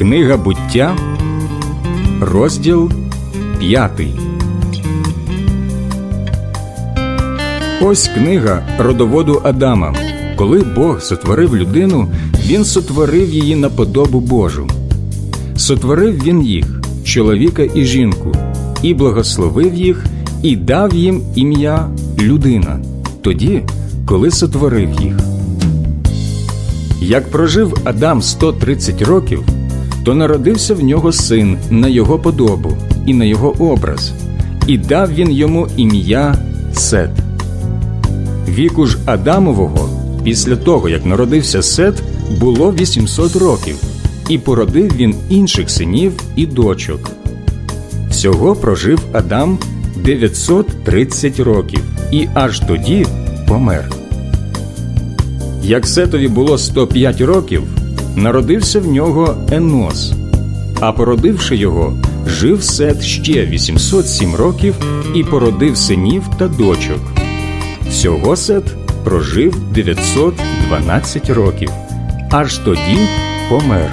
Книга буття, розділ 5. Ось книга родоводу Адама. Коли Бог сотворив людину, він сотворив її на подобу Божу. Сотворив він їх, чоловіка і жінку, і благословив їх, і дав їм ім'я людина, тоді, коли сотворив їх. Як прожив Адам 130 років, то народився в нього син на його подобу і на його образ, і дав він йому ім'я Сет. Віку ж Адамового, після того, як народився Сет, було 800 років, і породив він інших синів і дочок. Всього прожив Адам 930 років і аж тоді помер. Як Сетові було 105 років, народився в нього Енос, а породивши його, жив Сет ще 807 років і породив синів та дочок. Всього Сет прожив 912 років, аж тоді помер.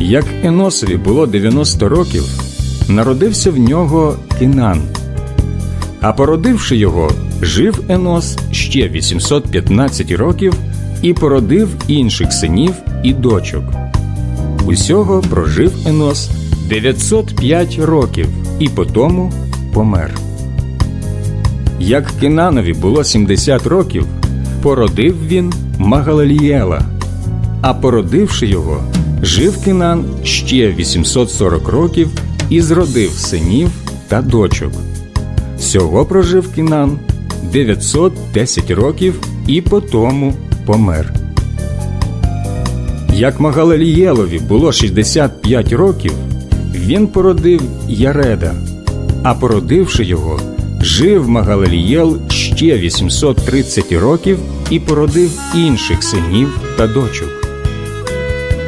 Як Еносові було 90 років, народився в нього Кінан. А породивши його, жив Енос ще 815 років і породив інших синів і дочок. Усього прожив Енос 905 років і потому помер. Як Кинанові було 70 років, породив він Магалалієла, а породивши його, жив Кинан ще 840 років і зродив синів та дочок. Всього прожив Кінан 910 років і потому помер. Як Магалалієлові було 65 років, він породив Яреда, а породивши його, жив Магалалієл ще 830 років і породив інших синів та дочок.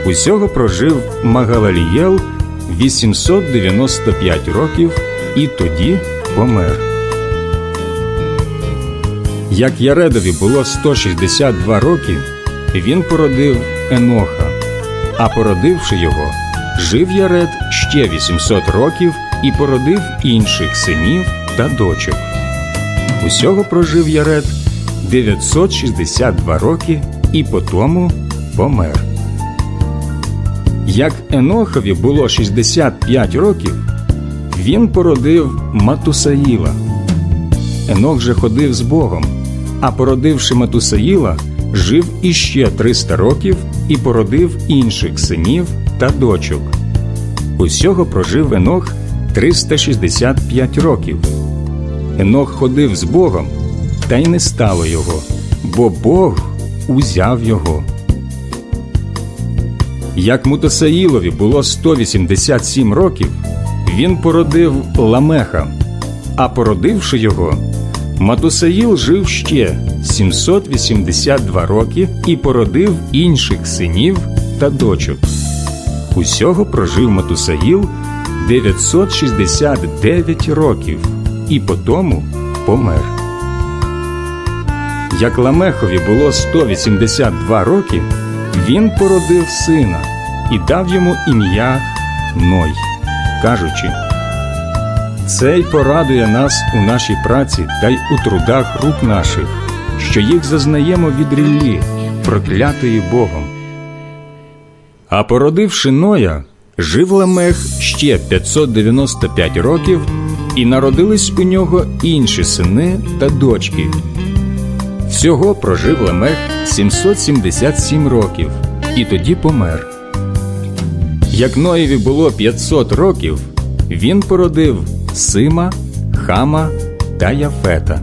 Усього прожив Магалалієл 895 років і тоді помер. Як Яредові було 162 роки, він породив Еноха, а породивши його, жив Яред ще 800 років і породив інших синів та дочок. Усього прожив Яред 962 роки і потому помер. Як Енохові було 65 років, він породив Матусаїла. Енох же ходив з Богом, а породивши Матусаїла, жив іще 300 років і породив інших синів та дочок. Усього прожив Енох 365 років. Енох ходив з Богом, та й не стало його, бо Бог узяв його. Як Мутасаїлові було 187 років, він породив Ламеха, а породивши його, Матусаїл жив ще 782 роки і породив інших синів та дочок. Усього прожив Матусаїл 969 років і потому помер. Як Ламехові було 182 роки, він породив сина і дав йому ім'я Ной, кажучи, цей порадує нас у нашій праці та й у трудах рук наших, що їх зазнаємо від ріллі, проклятої Богом. А породивши Ноя, жив Ламех ще 595 років, і народились у нього інші сини та дочки. Всього прожив Ламех 777 років і тоді помер. Як Ноєві було 500 років, він породив Сима, Хама та Яфета.